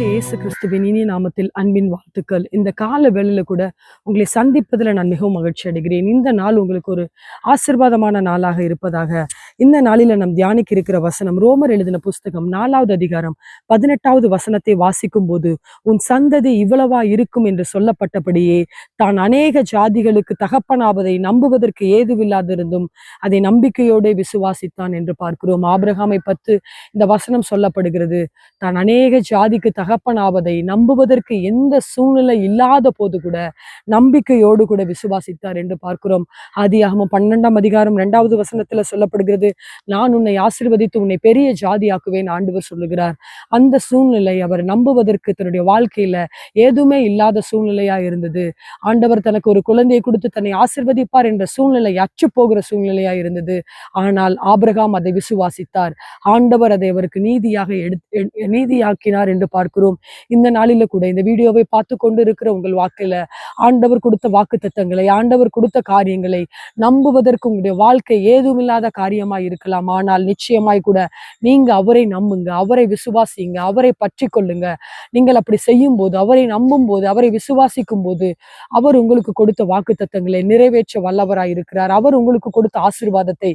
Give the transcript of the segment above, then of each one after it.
இயேசு கிறிஸ்துவின் இனிய நாமத்தில் அன்பின் வாழ்த்துக்கள். இந்த கால வேளையில கூட உங்களை சந்திப்பதில் நான் மிகவும் மகிழ்ச்சி அடைகிறேன். இந்த நாள் உங்களுக்கு ஒரு ஆசிர்வாதமான நாளாக இருப்பதாக இந்த நாளில நம் தியானிக்க இருக்கிற வசனம் ரோமர் எழுதின புஸ்தகம் நாலாவது அதிகாரம் பதினெட்டாவது வசனத்தை வாசிக்கும் போது உன் சந்ததி இவ்வளவா இருக்கும் என்று சொல்லப்பட்டபடியே தான் அநேக ஜாதிகளுக்கு தகப்பனாவதை நம்புவதற்கு ஏதுவில்லாதிருந்தும் அதை நம்பிக்கையோடு விசுவாசித்தான் என்று பார்க்கிறோம். ஆபிரகாமை பத்து இந்த வசனம் சொல்லப்படுகிறது தான் அநேக ஜாதிக்கு தக தகப்பனாவதை நம்புவதற்கு எந்த சூழ்நிலை இல்லாத போது கூட நம்பிக்கையோடு கூட விசுவாசித்தார் என்று பார்க்கிறோம். ஆதியாகமம் பன்னெண்டாம் அதிகாரம் இரண்டாவது வசனத்துல சொல்லப்படுகிறது நான் உன்னை ஆசீர்வதித்து உன்னை பெரிய ஜாதியாக்குவேன் ஆண்டவர் சொல்லுகிறார். அந்த சூழ்நிலை அவர் நம்புவதற்கு தன்னுடைய வாழ்க்கையில ஏதுமே இல்லாத சூழ்நிலையா இருந்தது. ஆண்டவர் தனக்கு ஒரு குழந்தையை கொடுத்து தன்னை ஆசிர்வதிப்பார் என்ற சூழ்நிலை அச்சு போகிற சூழ்நிலையா இருந்தது. ஆனால் ஆபிரகாம் அதை விசுவாசித்தார். ஆண்டவர் அதை அவருக்கு நீதியாக எடுத்து நீதியாக்கினார் என்று பார்க்கிறோம். இருக்கிறோம் இந்த நாளில கூட இந்த வீடியோவை பார்த்து கொண்டு இருக்கிற உங்கள் வாக்கில ஆண்டவர் கொடுத்த வாக்கு தத்தங்களை ஆண்டவர் கொடுத்த காரியங்களை நம்புவதற்கு உங்களுடைய வாழ்க்கை ஏதுமில்லாத காரியமாய் இருக்கலாம். ஆனால் நிச்சயமாய் கூட நீங்க அவரை நம்புங்க அவரை விசுவாசிங்க அவரை பற்றி கொள்ளுங்க. நீங்கள் அப்படி செய்யும் போது அவரை நம்பும் போது அவரை விசுவாசிக்கும் போது அவர் உங்களுக்கு கொடுத்த வாக்கு தத்தங்களை நிறைவேற்ற வல்லவராய் இருக்கிறார். அவர் உங்களுக்கு கொடுத்த ஆசீர்வாதத்தை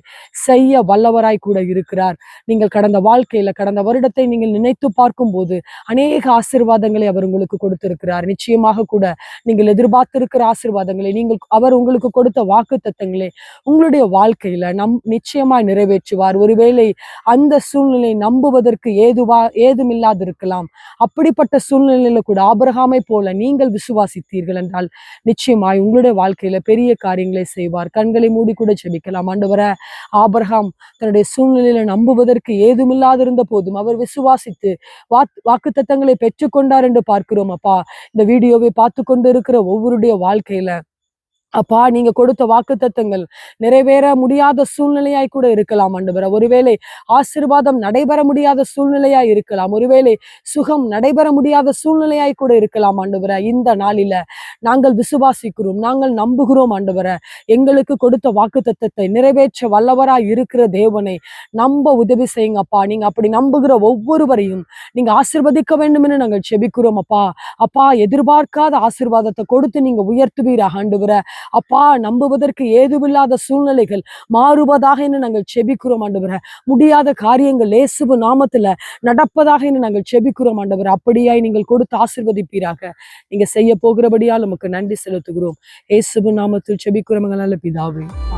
செய்ய வல்லவராய் கூட இருக்கிறார். நீங்கள் கடந்த வாழ்க்கையில கடந்த வருடத்தை நீங்கள் நினைத்து பார்க்கும் போது அநேக அநேக ஆசிர்வாதங்களை அவர் உங்களுக்கு கொடுத்திருக்கிறார். நிச்சயமாக கூட நீங்கள் எதிர்பார்த்திருக்கிற ஆசிர்வாதங்களை நீங்கள் அவர் உங்களுக்கு கொடுத்த வாக்கு தத்தங்களை உங்களுடைய வாழ்க்கையில நம் நிச்சயமாய் நிறைவேற்றுவார். ஒருவேளை அந்த சூழ்நிலை நம்புவதற்கு ஏதுவா ஏதுமில்லாதிருக்கலாம். அப்படிப்பட்ட சூழ்நிலையில கூட ஆபிரகாமை போல நீங்கள் விசுவாசித்தீர்கள் என்றால் நிச்சயமாய் உங்களுடைய வாழ்க்கையில பெரிய காரியங்களை செய்வார். கண்களை மூடி கூட ஜெபிக்கலாம். ஆண்டவரை ஆபிரகாம் தன்னுடைய சூழ்நிலையில நம்புவதற்கு ஏதுமில்லாதிருந்த போதும் அவர் விசுவாசித்து வாக்கு தத்தங்களை பெற்றுக்கொண்டார் என்று பார்க்கிறோம் அப்பா. இந்த வீடியோவை பார்த்து கொண்டு இருக்கிற ஒவ்வொருடைய வாழ்க்கையில அப்பா நீங்க கொடுத்த வாக்குத்தத்தங்கள் நிறைவேற முடியாத சூழ்நிலையாய் கூட இருக்கலாம் ஆண்டவர. ஒருவேளை ஆசிர்வாதம் நடைபெற முடியாத சூழ்நிலையாய் இருக்கலாம். ஒருவேளை சுகம் நடைபெற முடியாத சூழ்நிலையாய் கூட இருக்கலாம் ஆண்டவர. இந்த நாளில நாங்கள் விசுவாசிக்கிறோம் நாங்கள் நம்புகிறோம் ஆண்டவர. எங்களுக்கு கொடுத்த வாக்குத்தத்தத்தை நிறைவேற்ற வல்லவராய் இருக்கிற தேவனை நம்ப உதவி செய்யுங்க அப்பா. நீங்க அப்படி நம்புகிற ஒவ்வொருவரையும் நீங்க ஆசிர்வதிக்க வேண்டும் என்று நாங்கள் செபிக்கிறோம் அப்பா. அப்பா எதிர்பார்க்காத ஆசிர்வாதத்தை கொடுத்து நீங்க உயர்த்துவீராக ஆண்டவர. அப்பா நம்புவதற்கு ஏதுமில்லாத சூழ்நிலைகள் மாறுவதாக என்று நாங்கள் செபிக்கிறோம் ஆண்டவர. முடியாத காரியங்கள் இயேசுவு நாமத்துல நடப்பதாக என்று நாங்கள் செபிக்கிறோம் ஆண்டவர். அப்படியாய் நீங்கள் கொடுத்து ஆசிர்வதிப்பீராக. நீங்க செய்ய போகிறபடியால் நமக்கு நன்றி செலுத்துகிறோம். இயேசுபு நாமத்தில் செபிக்கிறோம் நல்ல பிதாவே.